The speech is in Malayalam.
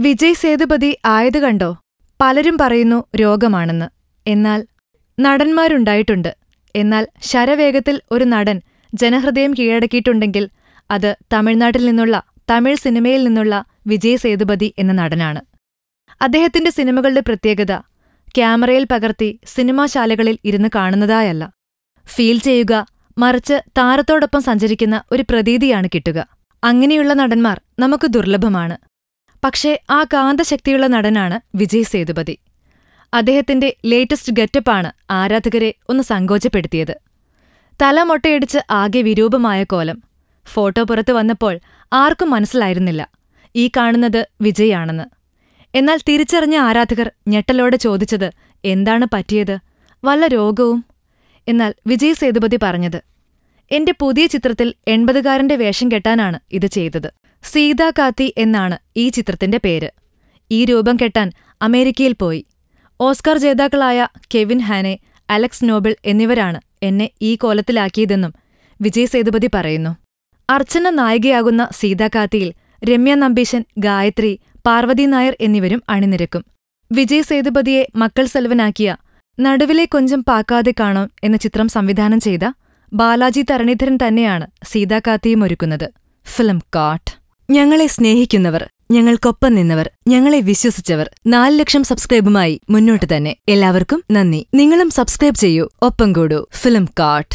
വിജയ് സേതുപതി ആയത് കണ്ടോ? പലരും പറയുന്നു രോഗമാണെന്ന്. എന്നാൽ നടന്മാരുണ്ടായിട്ടുണ്ട്. എന്നാൽ ശരവേഗത്തിൽ ഒരു നടൻ ജനഹൃദയം കീഴടക്കിയിട്ടുണ്ടെങ്കിൽ അത് തമിഴ്നാട്ടിൽ നിന്നുള്ള തമിഴ് സിനിമയിൽ നിന്നുള്ള വിജയ് സേതുപതി എന്ന നടനാണ്. അദ്ദേഹത്തിന്റെ സിനിമകളുടെ പ്രത്യേകത ക്യാമറയിൽ പകർത്തി സിനിമാശാലകളിൽ ഇരുന്ന് കാണുന്നതായല്ല. ഫീൽ ചെയ്യുക മറിച്ച് താരത്തോടൊപ്പം സഞ്ചരിക്കുന്ന ഒരു പ്രതീതിയാണ് കിട്ടുക. അങ്ങനെയുള്ള നടന്മാർ നമുക്ക് ദുർലഭമാണ്. പക്ഷേ ആ കാന്തശക്തിയുള്ള നടനാണ് വിജയ് സേതുപതി. അദ്ദേഹത്തിന്റെ ലേറ്റസ്റ്റ് ഗെറ്റപ്പാണ് ആരാധകരെ ഒന്ന് സങ്കോചപ്പെടുത്തിയത്. തല മൊട്ടയടിച്ച് ആകെ വിരൂപമായ കോലം. ഫോട്ടോ പുറത്തു വന്നപ്പോൾ ആർക്കും മനസ്സിലായിരുന്നില്ല. ഈ കാണുന്നത് വിജയാണെന്ന്. എന്നാൽ തിരിച്ചറിഞ്ഞ ആരാധകർ ഞെട്ടലോടെ ചോദിച്ചത് എന്താണ് പറ്റിയത്? വല്ല രോഗവും? എന്നാൽ വിജയ് സേതുപതി പറഞ്ഞത് എന്റെ പുതിയ ചിത്രത്തിൽ എൺപതുകാരന്റെ വേഷം കെട്ടാനാണ് ഇത് ചെയ്തത്. സീതാ കാത്തി എന്നാണ് ഈ ചിത്രത്തിന്റെ പേര്. ഈ രൂപം കെട്ടാൻ അമേരിക്കയിൽ പോയി. ഓസ്കാർ ജേതാക്കളായ കെവിൻ ഹാനെ അലക്സ് നോബിൾ എന്നിവരാണ് എന്നെ ഈ കോലത്തിലാക്കിയതെന്നും വിജയ് സേതുപതി പറയുന്നു. അർച്ചന നായികയാകുന്ന സീതാകാത്തിയിൽ രമ്യ നമ്പീശൻ ഗായത്രി പാർവതി നായർ എന്നിവരും അണിനിരക്കും. വിജയ് സേതുപതിയെ മക്കൾ സെൽവനാക്കിയ നടുവിലെ കൊഞ്ചം പാക്കാതെ കാണോ എന്ന ചിത്രം സംവിധാനം ചെയ്ത ബാലാജി തരണിധരൻ തന്നെയാണ് സീതാകാത്തിയും ഒരുക്കുന്നത്. ഫിലിം കാട്ട് ഞങ്ങളെ സ്നേഹിക്കുന്നവർ ഞങ്ങൾക്കൊപ്പം നിന്നവർ ഞങ്ങളെ വിശ്വസിച്ചവർ നാല് ലക്ഷം സബ്സ്ക്രൈബുമായി മുന്നോട്ട് തന്നെ. എല്ലാവർക്കും നന്ദി. നിങ്ങളും സബ്സ്ക്രൈബ് ചെയ്യൂ. ഒപ്പം കൂടൂ. ഫിലിം കാട്ട്